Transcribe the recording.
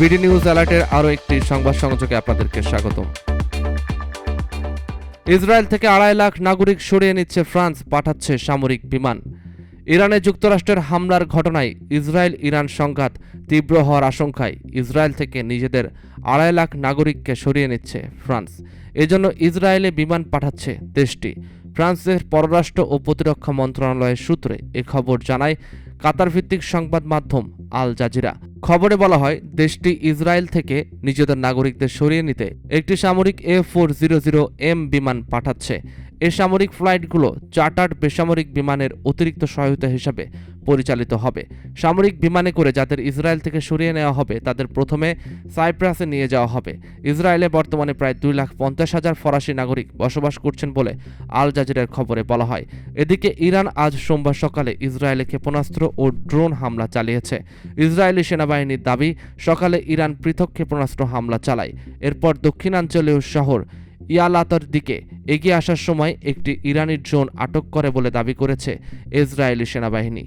BD news অ্যালার্টের আরও একটি সংবাদ সংযোগে আপনাদেরকে স্বাগতম। ইসরায়েল থেকে আড়াই লাখ নাগরিক সরিয়ে নিচ্ছে ফ্রান্স, পাঠাচ্ছে সামরিক বিমান। ইরানে যুক্তরাষ্ট্রের হামলার ঘটনায় ইসরায়েল ইরান সংঘাত তীব্র হওয়ার আশঙ্কায় ইসরায়েল থেকে নিজেদের আড়াই লাখ নাগরিককে সরিয়ে নিচ্ছে ফ্রান্স। এজন্য ইসরায়েলে বিমান পাঠাচ্ছে দেশটি। ফ্রান্সের পররাষ্ট্র ও প্রতিরক্ষা মন্ত্রণালয়ের সূত্রে এ খবর জানায় কাতার ভিত্তিক সংবাদ মাধ্যম আল জাজিরা। খবরে বলা হয়, দেশটি ইসরায়েল থেকে নিজেদের নাগরিকদের সরিয়ে নিতে একটি সামরিক A four zero zero M বিমান পাঠাচ্ছে। সামরিক ফ্লাইটগুলো চার্টার্ড বেসামরিক বিমানের অতিরিক্ত সহায়তা হিসাবে পরিচালিত হবে। সামরিক বিমানে করে যাদের ইসরায়েল থেকে সরিয়ে নেওয়া হবে, তাদের প্রথমে সাইপ্রাসে নিয়ে যাওয়া হবে। ইসরায়েলে বর্তমানে প্রায় দুই লাখ পঞ্চাশ হাজার ফরাসি নাগরিক বসবাস করছেন বলে আল জাজিরের খবরে বলা হয়। এদিকে ইরান আজ সোমবার সকালে ইসরায়েলে ক্ষেপণাস্ত্র ও ড্রোন হামলা চালিয়েছে। ইসরায়েলি সেনাবাহিনীর দাবি, সকালে ইরান পৃথক ক্ষেপণাস্ত্র হামলা চালায়। এরপর দক্ষিণাঞ্চলীয় শহর ইয়ালাতার দিকে এগিয়ে আসার সময় একটি ইরানি ড্রোন আটক করে বলে দাবি করেছে ইসরায়েলি সেনাবাহিনী।